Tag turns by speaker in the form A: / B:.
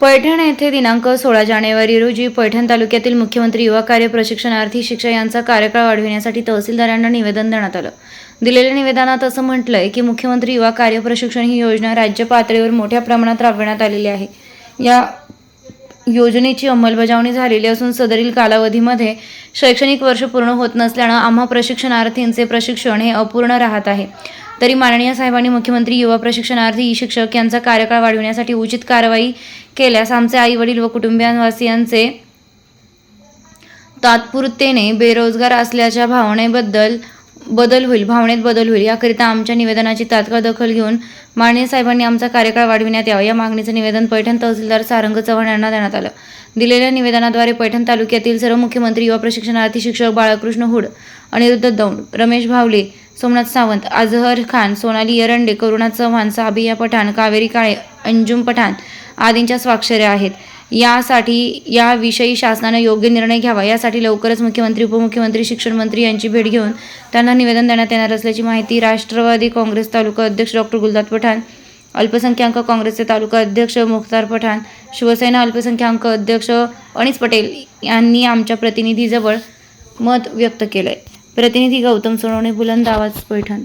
A: पैठण येथे दिनांक सोळा जानेवारी रोजी पैठण तालुक्यातील मुख्यमंत्री युवा कार्य प्रशिक्षणार्थी शिक्षा यांचा कार्यकाळ वाढविण्यासाठी तहसीलदारांना निवेदन देण्यात आलं. दिलेल्या निवेदनात असं म्हटलंय की मुख्यमंत्री युवा कार्य प्रशिक्षण ही योजना राज्य पातळीवर मोठ्या प्रमाणात राबविण्यात आलेली आहे. या योजनेची अंमलबजावणी झालेली असून सदरील कालावधीमध्ये शैक्षणिक वर्ष पूर्ण होत नसल्यानं आम्हा प्रशिक्षणार्थींचे प्रशिक्षण हे अपूर्ण राहत आहे. तरी माननीय साहेबांनी मुख्यमंत्री युवा प्रशिक्षणार्थी ई शिक्षक यांचा कार्यकाळ वाढविण्यासाठी उचित कारवाई केल्यास आमचे आई वडील व कुटुंबियांवासियांचे तात्पुरतेने बेरोजगार असल्याच्या भावनेबद्दल बदल होईल भावनेत बदल होईल. याकरिता आमच्या निवेदनाची तात्काळ दखल घेऊन माननीय साहेबांनी आमचा कार्यकाळ वाढविण्यात यावा. या मागणीचं निवेदन पैठण तहसीलदार सारंग चव्हाण यांना देण्यात आलं. दिलेल्या निवेदनाद्वारे पैठण तालुक्यातील सर्व मुख्यमंत्री युवा प्रशिक्षणार्थी शिक्षक बाळकृष्ण हुड अनिरुद्ध दौंड रमेश भावले सोमनाथ सावंत अजहर खान सोनाली एरंडे करुणा चव्हाण साबिया पठाण कावेरी काळे अंजुम पठाण आदींच्या स्वाक्षऱ्या आहेत. यासाठी याविषयी शासनाने योग्य निर्णय घ्यावा. यासाठी लवकरच मुख्यमंत्री उपमुख्यमंत्री शिक्षण मंत्री यांची भेट घेऊन त्यांना निवेदन देण्यात येणार असल्याची माहिती राष्ट्रवादी काँग्रेस तालुका अध्यक्ष डॉक्टर गुलदाद पठाण अल्पसंख्याक काँग्रेसचे तालुका अध्यक्ष मुख्तार पठाण शिवसेना अल्पसंख्याक अध्यक्ष अनिस पटेल यांनी आमच्या प्रतिनिधीजवळ मत व्यक्त केलंय. प्रतिनिधी गौतम सोनवणे बुलंद आवाज पैठण.